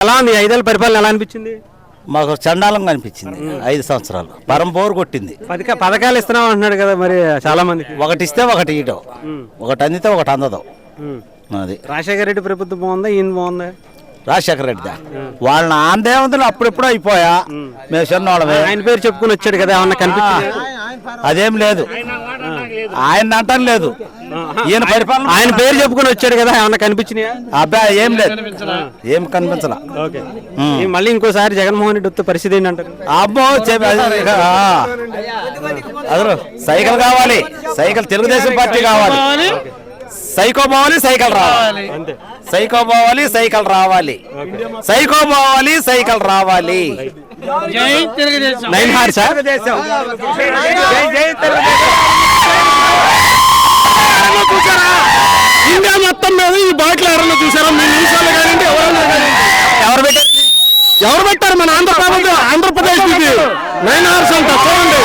ఎలా ఉంది ఐదేళ్ళ పరిపాలన ఎలా అనిపించింది? మాకు చండాలంగా అనిపించింది ఐదు సంవత్సరాలు. పరం బోరు కొట్టింది. పథక పథకాలు ఇస్తున్నాం అంటున్నాడు కదా మరి చాలా మందికి ఒకటి ఇస్తే ఒకటి ఇయటం ఒకటి అందితే ఒకటి అందదు. అది రాజశేఖర రెడ్డి ప్రభుత్వం బాగుందా? ఈయన బాగుందా? రాజశేఖర రెడ్డిదా వాళ్ళని ఆందేవంతులు అప్పుడెప్పుడు అయిపోయా. మేము. చిన్నవాళ్ళమే. ఆయన పేరు చెప్పుకుని వచ్చాడు కదా ఏమన్నా కనిపించింది అదేం లేదు. ఆయన అంటం లేదు. ఈయన పరిపాలన ఆయన పేరు చెప్పుకుని వచ్చాడు కదా ఏమన్నా కనిపించినాయా? అబ్బాయి ఏం లేదు. ఏం కనిపించలా. ఓకే. ఈ మళ్ళీ ఇంకోసారి జగన్మోహన్ రెడ్డి వస్తే పరిస్థితి ఏంటంటారు? అబ్బో అది సైకిల్ కావాలి. సైకిల్ తెలుగుదేశం పార్టీ కావాలి. సైకో పోవాలి సైకిల్ రావాలి. సైకో పోవాలి సైకిల్ రావాలి. సైకో పోవాలి సైకిల్ రావాలి. Nine hour sir. ఇండియా మొత్తం మీద ఈ బాటిల్ ఎవరన్నా చూసారా? మీ నిమిషాలు కానీ ఎవరన్నా కానీ ఎవరు పెట్టారు? ఎవరు పెట్టారు? మన ఆంధ్రప్రదేశ్ ఆంధ్రప్రదేశ్ ఇది నైన్ హార్స్ అంట చూడండి.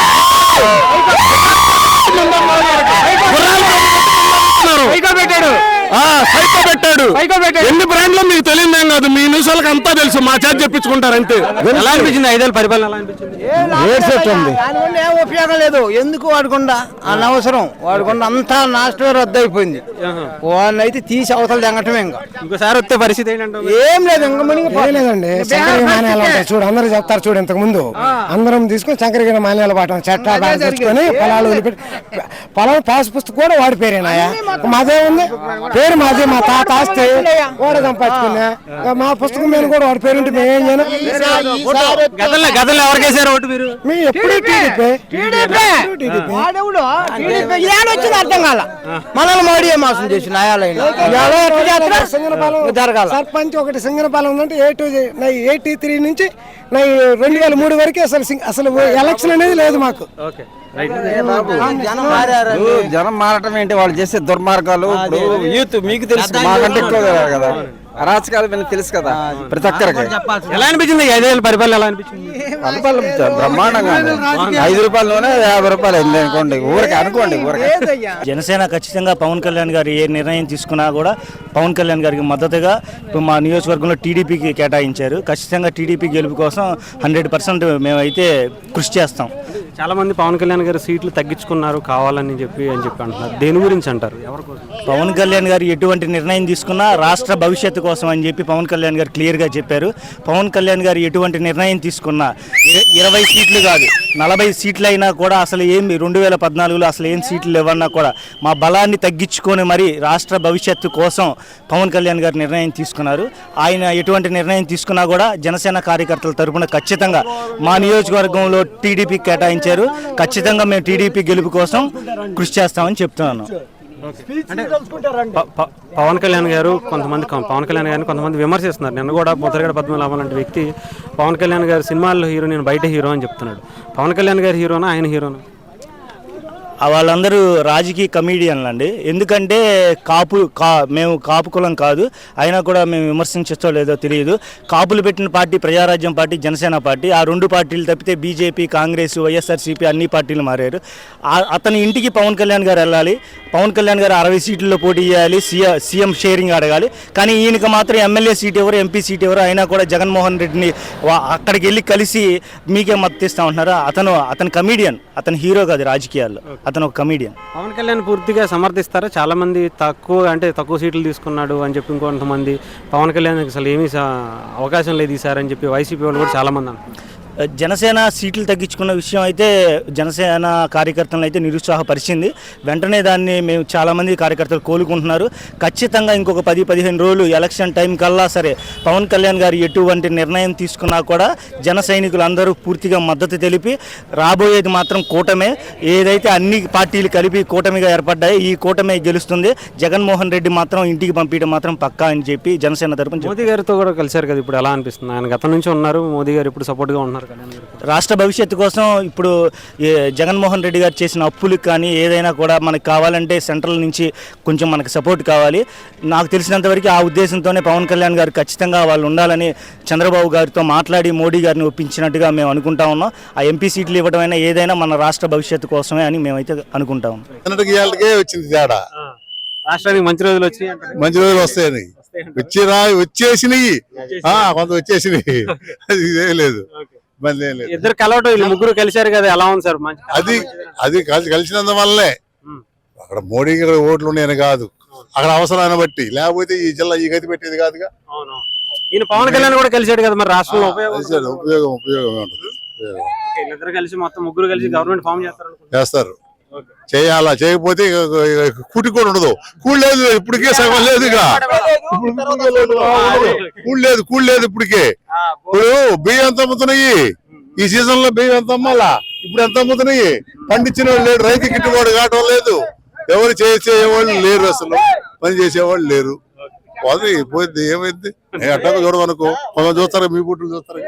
పెట్టాడు. సైకో పెట్టాడు. ఎన్ని బ్రాండ్లో మీకు తెలియదు ఏం కాదు మీ నిమిషాలకు అంతా తెలుసు మా చేతి చెప్పించుకుంటారు అంతే ఎలా అనిపించింది? ఐదేళ్ళ పరిపాలన ఎలా అనిపించింది? దానివల్ల ఏం ఉపయోగం లేదు. ఎందుకు వాడకుండా? అనవసరం. వాడకుండా అంతా నాశనం రద్దు అయిపోయింది వాళ్ళని అయితే తీసి అవతల తెంగటమే ఇంకా. ఇంకోసారి వస్తే పరిస్థితి ఏంటంటే ఏం లేదు ఇంకా మునిగి ఏం లేదండి శంకరగిరి మాన్యాలు ఉంటాయి చూడు అందరూ చెప్తారు చూడు ఇంతకు ముందు అందరం తీసుకొని శంకరగిరి మాన్యాలు పాఠం చట్టా తెచ్చుకొని పొలాలు వదిలిపెట్టి పొలం పాస్ పుస్తకం కూడా వాడి పేరేనాయా మాదే ఉంది పేరు మాదే మా తాత ఆస్తి. వాడే సంపాదించుకున్నా. ఇంకా మా పుస్తకం మీద కూడా వాడి పేరు ఉంటే మేము ఏం చేయను గతంలో గతంలో ఎవరికేసారు ఓటు మీరు? మీ ఎప్పుడు టీడీపీ. వాడెవడు? టీడీపీ. ఏడ వచ్చింది అర్థం కాల. మనల్ని మోడీ మోసం చేసి న్యాయాలయంలో. జరగాల. సర్పంచ్ ఒకటి సింగనపాలెం ఉందంటే ఏ టూ ఎయిటీ త్రీ నుంచి నా రెండు వేల మూడు వరకు అసలు అసలు ఎలక్షన్ అనేది లేదు మాకు. జనం మారటం ఏంటి? వాళ్ళు చేసే దుర్మార్గాలు. ఇప్పుడు యూత్ మీకు తెలుసు మాకంటే ఎక్కువ కదా. అరాచకాలు మీకు తెలుసు కదా ప్రతి ఒక్కరికి. ఎలా అనిపించింది? ఈ ఐదేళ్ళ పరిపాలన ఎలా అనిపించింది? బ్రహ్మాండంగా ఉంది. ఐదు రూపాయలలోనే యాభై రూపాయలు అయింది అనుకోండి ఊరికి అనుకోండి ఊరికి. జనసేన ఖచ్చితంగా పవన్ కళ్యాణ్ గారు ఏ నిర్ణయం తీసుకున్నా కూడా పవన్ కళ్యాణ్ గారికి మద్దతుగా ఇప్పుడు మా నియోజకవర్గంలో టీడీపీకి కేటాయించారు. ఖచ్చితంగా టీడీపీ గెలుపు కోసం హండ్రెడ్ పర్సెంట్ మేమైతే కృషి చేస్తాం. చాలా మంది పవన్ కళ్యాణ్ గారు సీట్లు తగ్గించుకున్నారు కావాలని చెప్పి అని చెప్పి అంటున్నారు. దేని గురించి అంటారు? ఎవరి కోసం? పవన్ కళ్యాణ్ గారు ఎటువంటి నిర్ణయం తీసుకున్నా రాష్ట్ర భవిష్యత్తు కోసం అని చెప్పి పవన్ కళ్యాణ్ గారు క్లియర్గా చెప్పారు. పవన్ కళ్యాణ్ గారు ఎటువంటి నిర్ణయం తీసుకున్నా ఇరవై సీట్లు కాదు నలభై సీట్లు అయినా కూడా అసలు ఏమి రెండు వేల పద్నాలుగులో అసలు ఏం సీట్లు లేవన్నా కూడా మా బలాన్ని తగ్గించుకొని మరి రాష్ట్ర భవిష్యత్తు కోసం పవన్ కళ్యాణ్ గారు నిర్ణయం తీసుకున్నారు. ఆయన ఎటువంటి నిర్ణయం తీసుకున్నా కూడా జనసేన కార్యకర్తల తరఫున ఖచ్చితంగా మా నియోజకవర్గంలో టీడీపీ కేటాయించారు. ఖచ్చితంగా మేము టీడీపీ గెలుపు కోసం కృషి చేస్తామని చెప్తున్నాను. పవన్ కళ్యాణ్ గారు కొంతమంది పవన్ కళ్యాణ్ గారిని కొంతమంది విమర్శిస్తున్నారు. నిన్న కూడా ముద్రగడ పద్మనాభం లాంటి వ్యక్తి పవన్ కళ్యాణ్ గారు సినిమాల్లో హీరో నేను బయట హీరో అని చెప్తున్నాడు. పవన్ కళ్యాణ్ గారి హీరోనా ఆయన హీరోనా? వాళ్ళందరూ రాజకీయ కమీడియన్లు అండి. ఎందుకంటే కాపు కా మేము కాపు కులం కాదు. అయినా కూడా మేము విమర్శించో లేదో తెలియదు. కాపులు పెట్టిన party Praja Rajyam party Janasena party. ఆ రెండు పార్టీలు తప్పితే బీజేపీ కాంగ్రెస్ వైఎస్ఆర్సీపీ అన్ని పార్టీలు మారారు. అతని ఇంటికి పవన్ కళ్యాణ్ గారు వెళ్ళాలి. పవన్ కళ్యాణ్ గారు అరవై సీట్లలో పోటీ చేయాలి. సీఎం సీఎం షేరింగ్ అడగాలి. కానీ ఈయనకి మాత్రం ఎమ్మెల్యే సీట్ ఎవరు ఎంపీ సీట్ ఎవరు అయినా కూడా జగన్మోహన్ రెడ్డిని వా- అక్కడికి వెళ్ళి కలిసి మీకే మద్దతు ఉంటున్నారు అతను అతను కమీడియన్ అతను హీరో కాదు రాజకీయాల్లో. అతను ఒక కమీడియన్ పవన్ కళ్యాణ్ పూర్తిగా సమర్థిస్తారా? చాలా మంది తక్కువ అంటే తక్కువ సీట్లు తీసుకున్నాడు అని చెప్పి ఇంకొంతమంది పవన్ కళ్యాణ్ అసలు ఏమీ అవకాశం లేదు ఈసారి అని చెప్పి వైసీపీ వాళ్ళు కూడా చాలా మంది అంటున్నారు జనసేన సీట్లు తగ్గించుకున్న విషయం అయితే జనసేన కార్యకర్తలను అయితే నిరుత్సాహపరిచింది. వెంటనే దాన్ని మేము చాలామంది కార్యకర్తలు కోలుకుంటున్నారు. ఖచ్చితంగా ఇంకొక పది పదిహేను రోజులు ఎలక్షన్ టైం కల్లా సరే పవన్ కళ్యాణ్ గారు ఎటువంటి నిర్ణయం తీసుకున్నా కూడా జన సైనికులందరూ పూర్తిగా మద్దతు తెలిపి రాబోయేది మాత్రం కూటమే. ఏదైతే అన్ని పార్టీలు కలిపి కూటమిగా ఏర్పడ్డాయి ఈ కూటమే గెలుస్తుంది. జగన్మోహన్ రెడ్డి మాత్రం ఇంటికి పంపించడం మాత్రం పక్కా అని చెప్పి జనసేన తరపున మోదీ గారితో కూడా కలిశారు కదా ఇప్పుడు ఎలా అనిపిస్తుంది? ఆయన గతం నుంచి ఉన్నారు మోదీ గారు ఇప్పుడు సపోర్ట్గా ఉన్నారు రాష్ట్ర భవిష్యత్తు కోసం ఇప్పుడు ఏ జగన్మోహన్ రెడ్డి గారు చేసిన అప్పులకు కానీ ఏదైనా కూడా మనకు కావాలంటే సెంట్రల్ నుంచి కొంచెం మనకు సపోర్ట్ కావాలి. నాకు తెలిసినంతవరకు ఆ ఉద్దేశంతోనే పవన్ కళ్యాణ్ గారు ఖచ్చితంగా వాళ్ళు ఉండాలని చంద్రబాబు గారితో మాట్లాడి మోడీ గారిని ఒప్పించినట్టుగా మేము అనుకుంటా ఉన్నాం. ఆ ఎంపీ సీట్లు ఇవ్వడమైనా ఏదైనా మన రాష్ట్ర భవిష్యత్తు కోసమే అని మేమైతే అనుకుంటా వచ్చింది తేడా రాష్ట్రానికి మంచి రోజులు వచ్చినాయి అంటారు. మంచి రోజులు వస్తాయని. వస్తాయి వచ్చిరా వచ్చేసినాయి. ఆ, కొంత వచ్చేసినాయి. అది ఇదేం లేదు. ఇబ్బంది ఏం లేదు. ఇద్దరు కలవటం వీళ్ళు ముగ్గురు కలిశారు కదా ఎలా ఉంది సార్? మంచి అది అది కలిసి కలిసినందువల్లే ఉమ్. అక్కడ మోడీకి ఇక్కడ ఓట్లు ఉన్నాయని కాదు. అక్కడ అవసరాన్ని బట్టి. లేకపోతే ఈ జిల్లా ఈ గతి పెట్టేది కాదుగా. అవును ఈయన పవన్ కళ్యాణ్ కూడా కలిశాడు కదా మరి రాష్ట్రంలో. ఉపయోగం ఉపయోగం ఉపయోగం ఉంటుంది. వీళ్ళిద్దరు కలిసి మొత్తం ముగ్గురు కలిసి గవర్నమెంట్ ఫామ్ చేస్తారు. చేస్తారు. చేయాలా? చేయకపోతే కూటి కూడా ఉండదు. కూడు లేదు ఇప్పటికే సగం లేదు ఇక. కూడు లేదు. కూడు లేదు ఇప్పటికే. ఇప్పుడు బియ్యం ఎంత అమ్ముతున్నాయి? ఈ సీజన్లో బియ్యం ఎంత అమ్మాలా? ఇప్పుడు ఎంత అమ్ముతున్నాయి? పండించిన వాళ్ళు లేడు రైతు గిట్టుబాటు కావటం లేదు. ఎవరు చేసేవాళ్ళు లేరు అసలు. పని చేసేవాళ్ళు లేరు. పోతే పోయింది ఏమైంది అట్లా చూడమనుకో కొంత చూస్తారు మీ పుట్టులు చూస్తారు.